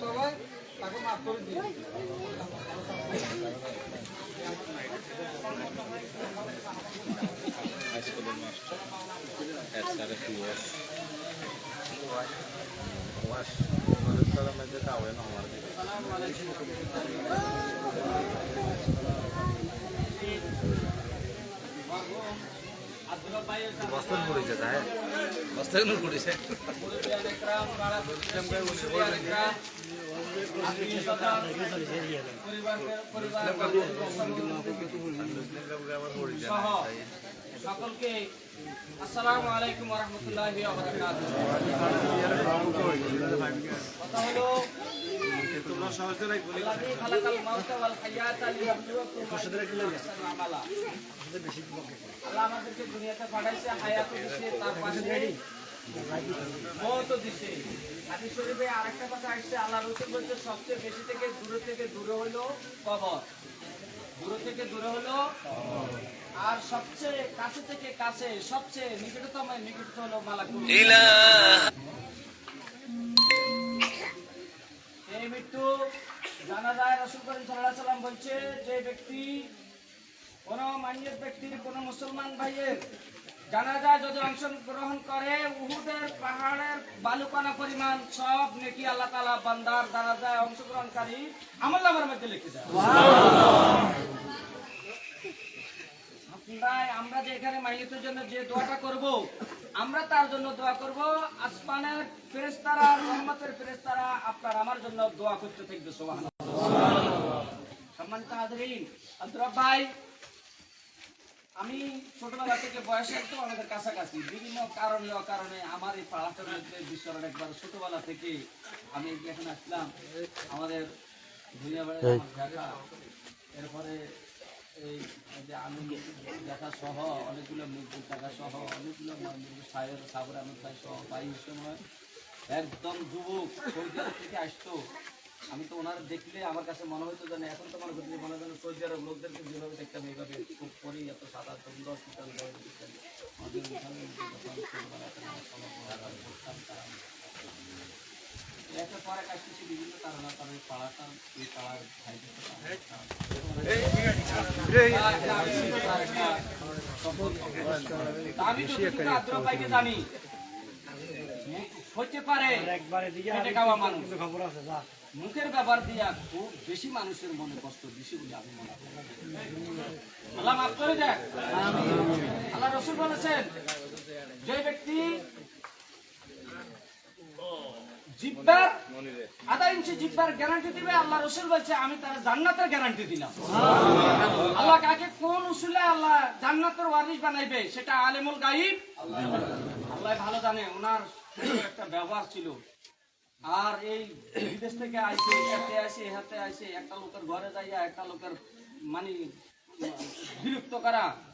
সবাই তাকে মাফ করে দিই হাইস্কুলের বস্তার পড়েছে আমার পড়েছে সহ সকলকে আসসালামু আলাইকুম হলো বেশি থেকে দূরে থেকে দূরে হলো কবর দূরে থেকে দূরে হলো আর সবচেয়ে কাছে থেকে কাছে সবচেয়ে নিকটতম নিকটতম হলো মালাকুল মৃত্যু, জানা যায় রসুল করিম সাল্লাহ সাল্লাম বলছে, যে ব্যক্তি, কোনো মান্যের ব্যক্তির, কোনো মুসলমান ভাইয়ের জানাজায় যদি অংশগ্রহণ করে, উহুদের পাহাড়ের বালুকণা পরিমাণ সব নেকি আল্লাহ তালা বান্দার জানাজায় অংশগ্রহণকারী আমল নামার মধ্যে লিখে দেয়। আপনারা আমরা যে এখানে মাইয়তের জন্য যে দোয়াটা করব আমরা তার জন্য দোয়া করব। আসমানের ফেরেশতারা রহমতের ফেরেশতারা আপনার আমার জন্য দোয়া করতে থাকবে সুবহানাল্লাহ। সম্মানিত হাজরিন আব্দুর ভাই আমি ছোটবেলা থেকে বয়সে একদম আমাদের কাছাকাছি বিভিন্ন কারণে অকারণে আমার এই পাড়াটার মধ্যে বিশ্বরণ একবার ছোটবেলা থেকে আমি এখানে আসলাম। আমাদের এরপরে এই যে আমি দেখা সহ অনেকগুলো অনেকগুলো একদম যুবক থেকে আসতো। আমি তো ওনার দেখলে আমার কাছে মনে হতো যে না, এখন তো মনে মনে হয় সৌদি আরব লোকদেরকে যেভাবে দেখতাম এইভাবে খুব করি এত সাদা সুন্দর আমি যতটুকু আগ্রহ পাইকে জানি হতে পারে খেটে খাওয়া মানুষ। মুখের ব্যাপার দিয়া খুব বেশি মানুষের মনে কষ্ট বেশি বলে আমি মনে করি। আল্লাহ মাফ করে দেয়। আল্লাহ রসুল বলেছেন যে ব্যক্তি জিব্বার আধা ইঞ্চি জিব্বার গ্যারান্টি দিবে, আল্লাহ রসুল বলছে, আমি তার জান্নাতের গ্যারান্টি দিলাম। আল্লাহ কাকে কোন উসুলে আল্লাহ জান্নাতের ওয়ারিশ বানাইবে, সেটা আলেমুল গাইব আল্লাহ ভালো জানে, ওনার একটা ব্যবহার ছিল। আর এই বিদেশ থেকে আইসে হাতে আসে হাতে আসে একটা লোকের ঘরে যাইয়া একটা লোকের মানে বিরক্ত করা।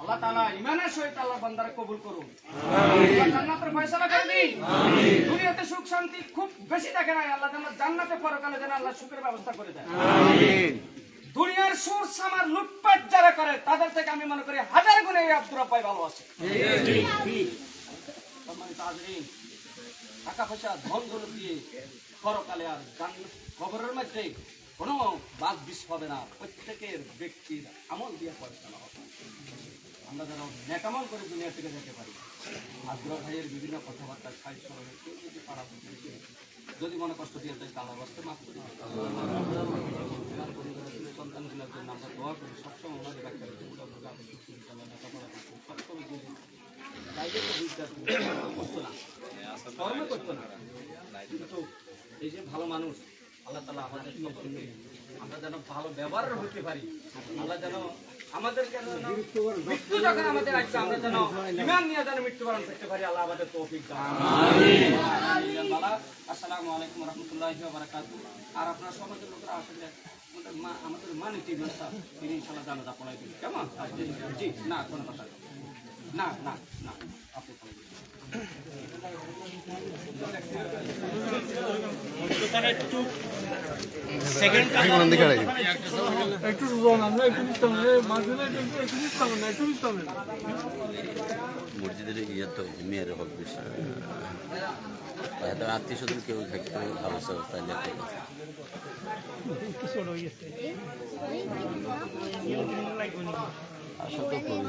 আল্লাহ তাআলা ইমানের সহিত আল্লাহ বান্দারে কবুল করুন। আল্লাহ জান্নাতের ফয়সালা করে দিন। দুনিয়াতে সুখ শান্তি খুব বেশি দেখে নাই। আল্লাহ যেন জান্নাতে পরকালে যেন আল্লাহ সুখের ব্যবস্থা করে দেয় দুনিয়ার সুর সামার লুটপাট যারা করে তাদের থেকে আমি মনে করি হাজার গুণে এই আব্দুর রাব্বাই ভালো আছে। টাকা পয়সা ধন দৌলত দিয়ে পরকালে আর জান্নাত কবরের মধ্যে কোনো বাদ বিষ হবে না। প্রত্যেকের ব্যক্তির আমল দিয়ে পরিচালনা হবে। আমরা যেন নেকামল করে দুনিয়া থেকে যেতে পারি। আগ্রহ ভাইয়ের বিভিন্ন কথাবার্তা সাই স্মরণে কেউ যদি পাড়া প্রতিবেশী যদি মনে কষ্ট দিয়ে যায়, তাহলে অবস্থা মাফ করি সন্তানগুলোর জন্য আমরা দোয়া করি, সবসময় ওনাদের আমি লেখাপড়া করছি সবসময় করতো না। করতো না। কিন্তু এই যে ভালো মানুষ, আল্লাহ তালা আমাদের সকলকে আমরা যেন ভালো ব্যবহার হতে পারি। আল্লাহ যেন আমাদের আমরা যেন যেন মৃত্যুবরণ করতে পারি আসসালামু আলাইকুম রহমতুল্লাহ আর সমাজের লোকেরা আসলে আমাদের মা আমাদের মানে কেমন? জি, না, কোনো কথা। না না না আপনি পড়াই দিন। একটু আমরা একটু দিতাম না একটু একটু না একটু দিতাম মসজিদের ইয়ে তো মেয়ের হক হয়তো আত্মীয় স্বজন কেউ থাকতে ভালো আছে তাহলে আশা তো করি